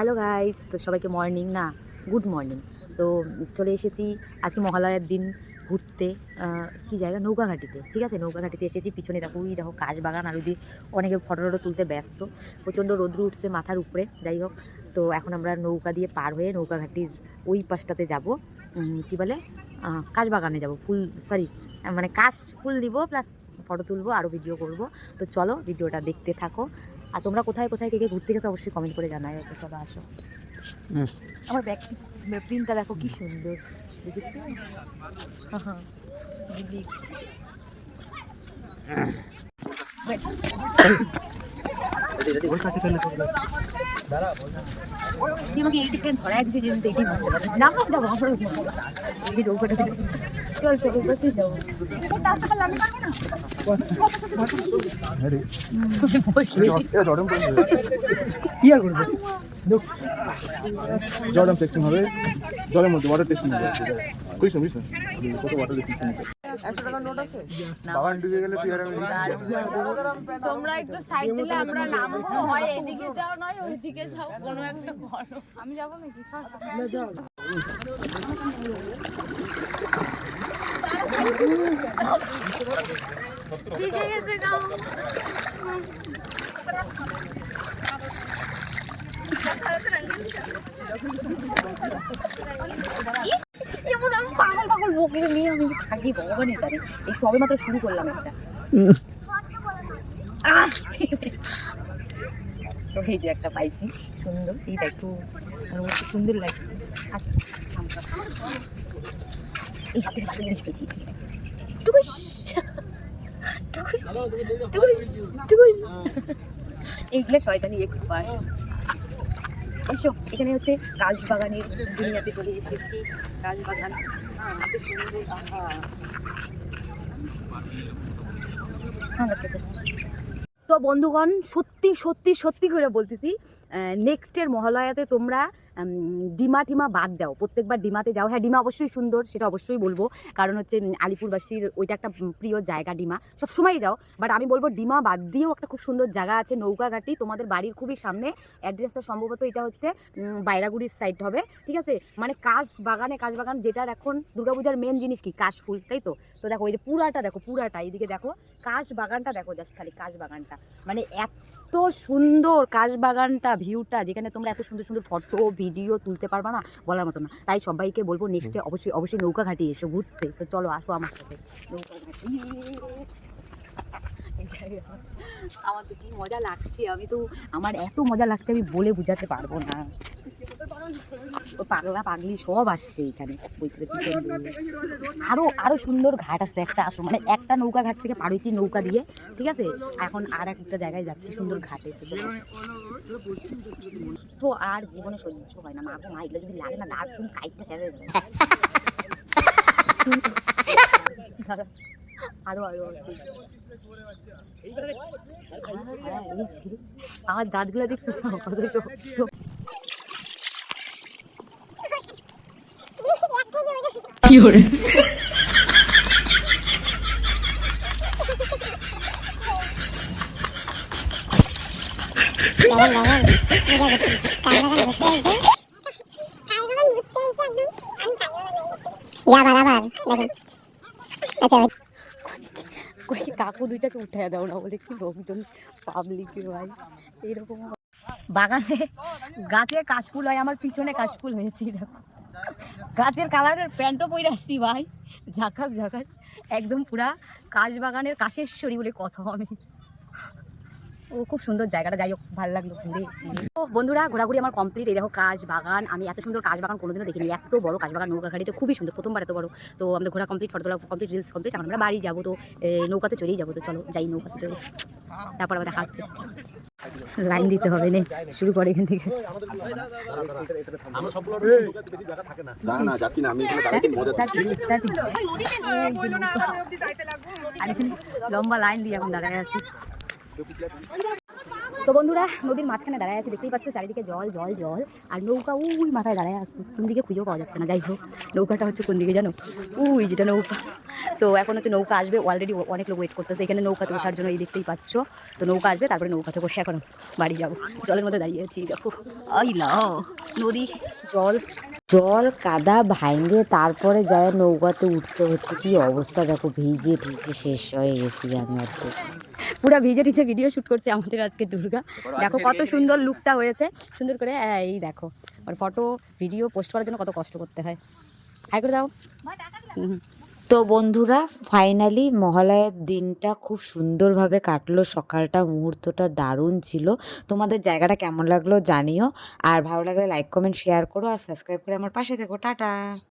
Hello guys তো সবাইকে morning না গুড মর্নিং তো চলে এসেছি আজকে মহালয়ার দিন ঘুরতে কি জায়গা? নৌকাঘাটিতে। ঠিক আছে? নৌকাঘাটিতে এসেছি। পিছনে দেখো ওই দেখো, কাশ বাগান আর ওই অনেকে ফটো টটো তুলতে ব্যস্ত। প্রচণ্ড রোদ্রু উঠছে মাথার উপরে, যাই হোক। তো এখন আমরা নৌকা দিয়ে পার হয়ে নৌকাঘাটির ওই পাশটাতে যাব। কি বলে? কাশবাগানে যাব। ফুল সরি মানে কাশ ফুল দিব প্লাস ফটো তুলবো আরও ভিডিও করব। তো চলো ভিডিওটা দেখতে থাকো। আর তোমরা কোথায় কোথায় কে কে ঘুরতে গেছো অবশ্যই কমেন্ট করে জানাই তো চলো আসো। আমার ব্যাগ প্রিন্টটা দেখো কি সুন্দর। আমাকে এইটা কেন ধরা দিছে যে আমি তো এইটাই বুঝতে পারছি না আমার এই কি আর করবে জর্ডান টেস্টিং হবে জলের মধ্যে ওয়াটার টেস্টিং হবে বুঝছেন বুঝছেন কত ওয়াটার টেস্টিং গেলে তুই তোমরা একটু সাইড দিলে আমরা নামবো। হয় এদিকে যাও নয় ওইদিকে যাও কোনো একটা করো। আমি যাব নাকি? এমন আমি পাগল পাগল বকে নিয়ে আমি থাকি ভগবানই জানে এই সবে শুরু করলাম একটা! তো এই যে একটা পাইছি সুন্দর এইটা একটু সুন্দর লাগছে এই সব থেকে ভালো জিনিস পেয়েছি টুকুস টুকুস এইগুলো শয়তানি একটু পায় এসো, এখানে হচ্ছে কাশবাগানের দুনিয়াতে চলে এসেছি। কাশবাগান সুন্দর। তো বন্ধুগণ, সত্যি সত্যি সত্যি করে বলতেছি নেক্সটের মহালয়াতে তোমরা ডিমা টিমা বাদ দাও। প্রত্যেকবার ডিমাতে যাও। হ্যাঁ ডিমা অবশ্যই সুন্দর, সেটা অবশ্যই বলব। কারণ হচ্ছে আলিপুরবাসীর ওইটা একটা প্রিয় জায়গা ডিমা। সব সবসময়ই যাও। বাট আমি বলব, ডিমা বাদ দিয়েও একটা খুব সুন্দর জায়গা আছে, নৌকাঘাটি। তোমাদের বাড়ির খুবই সামনে। অ্যাড্রেসটা সম্ভবত এটা হচ্ছে বাইরাগুড়ির সাইড হবে। ঠিক আছে? মানে কাশ বাগানে কাশ বাগান যেটার এখন দুর্গাপূজার মেন জিনিস কি? কাশ ফুল তাই তো? তো দেখো, এই যে পুরাটা দেখো, পুরাটা। এইদিকে দেখো কাশ বাগানটা দেখো জাস্ট খালি কাশ বাগানটা মানে এত সুন্দর কাশবাগানটা, ভিউটা, যেখানে তোমরা এত সুন্দর সুন্দর ফটো, ভিডিও তুলতে পারবা না, বলার মতো না। তাই সবাইকে বলব নেক্সটে অবশ্যই অবশ্যই নৌকা ঘাটি এসো, ঘুরতে। তো চলো, আসো আমার সাথে। নৌকা আমার তো কি মজা লাগছে, আমি তো, আমার এত মজা লাগছে, আমি বলে বোঝাতে পারব না। ও পাগলা পাগলি সব আসছে এখানে। ওই করে পিছন দিয়ে। আরও আরও সুন্দর ঘাট আছে একটা আসো মানে একটা নৌকা ঘাট থেকে হয়েছি নৌকা দিয়ে ঠিক আছে? এখন আর একটা জায়গায় যাচ্ছি সুন্দর ঘাটে। তো আর জীবনে সহ্য হয় না। মা গো মা এগুলো যদি লাগে না দাঁত তুমি কাইটটা হয়ে দাঁড়া, আরও আরও। হ্যাঁ, এই যে, আমার দাঁতগুলো দেখছিস আবার আবার দেখুন আচ্ছা কই কাকু দুইটাকে উঠায় দাও না বলে কি লোকজন পাবলিক ভাই? এইরকম বাগানে গাছে কাশফুল হয় আমার পিছনে কাশফুল হয়েছে দেখো। গাছের কালারের প্যান্টও পরে আসছি ভাই। ঝাঁকাস ঝাঁকাস। একদম পুরা কাশ বাগানের কাশেশ্বরী বলে কথা আমি। ও খুব সুন্দর জায়গাটা যাই হোক ভালো লাগল ঘুরে। তো বন্ধুরা ঘোরাঘুরি আমার কমপ্লিট এই দেখো কাশ বাগান। আমি এত সুন্দর কাজ বাগান কোনোদিনও দেখিনি। এত বড় কাশ বাগান নৌকা ঘাটিতে খুবই সুন্দর প্রথমবার এত বড়। তো আমাদের ঘোরা কমপ্লিট ফটো তোলা কমপ্লিট রিলস কমপ্লিট এখন আমরা বাড়ি যাব তো নৌকাতে চলেই যাব তো চলো যাই নৌকাতে চলে তারপর আবার দেখা হচ্ছে। লাইন দিতে হবে নে শুরু করে এখান থেকে। লম্বা লাইন দিয়ে এখন দাঁড়ায় আছি। তো বন্ধুরা, নদীর মাঝখানে দাঁড়ায় আছে, দেখতেই পাচ্ছ চারিদিকে জল জল জল, আর নৌকা উই মাথায় দাঁড়ায় আছে, কোন দিকে খুঁজেও পাওয়া যাচ্ছে না, যাই হোক, নৌকাটা হচ্ছে কোন দিকে জানো? উই, যেটা নৌকা। তো এখন হচ্ছে নৌকা আসবে অলরেডি অনেক লোক ওয়েট করতেছে, এখানে নৌকাতে ওঠার জন্য এই দেখতেই পাচ্ছ। তো নৌকা আসবে, তারপরে নৌকাতে বসে এখন বাড়ি যাব। জলের মধ্যে দাঁড়িয়ে আছি, দেখো। লা নদী, জল। জল কাদা ভাঙ্গে তারপরে যায় নৌকাতে উঠতে হচ্ছে, কি অবস্থা, দেখো, ভিজে টিজে শেষ হয়ে গেছি আমি অর্ধেক। পুরো ভিজে টিজে ভিডিও শ্যুট করছে আমাদের আজকে দুর্গা। দেখো কত সুন্দর লুকটা হয়েছে। সুন্দর করে এই দেখো। আর ফটো ভিডিও পোস্ট করার জন্য কত কষ্ট করতে হয়। হাই করে দাও। তো বন্ধুরা ফাইনালি মহালয়ের দিনটা খুব সুন্দরভাবে কাটলো। সকালটা মুহূর্তটা দারুণ ছিল। তোমাদের জায়গাটা কেমন লাগল জানিও। আর ভালো লাগলে লাইক কমেন্ট শেয়ার করো। আর সাবস্ক্রাইব করে আমার পাশে থেকো। টাটা।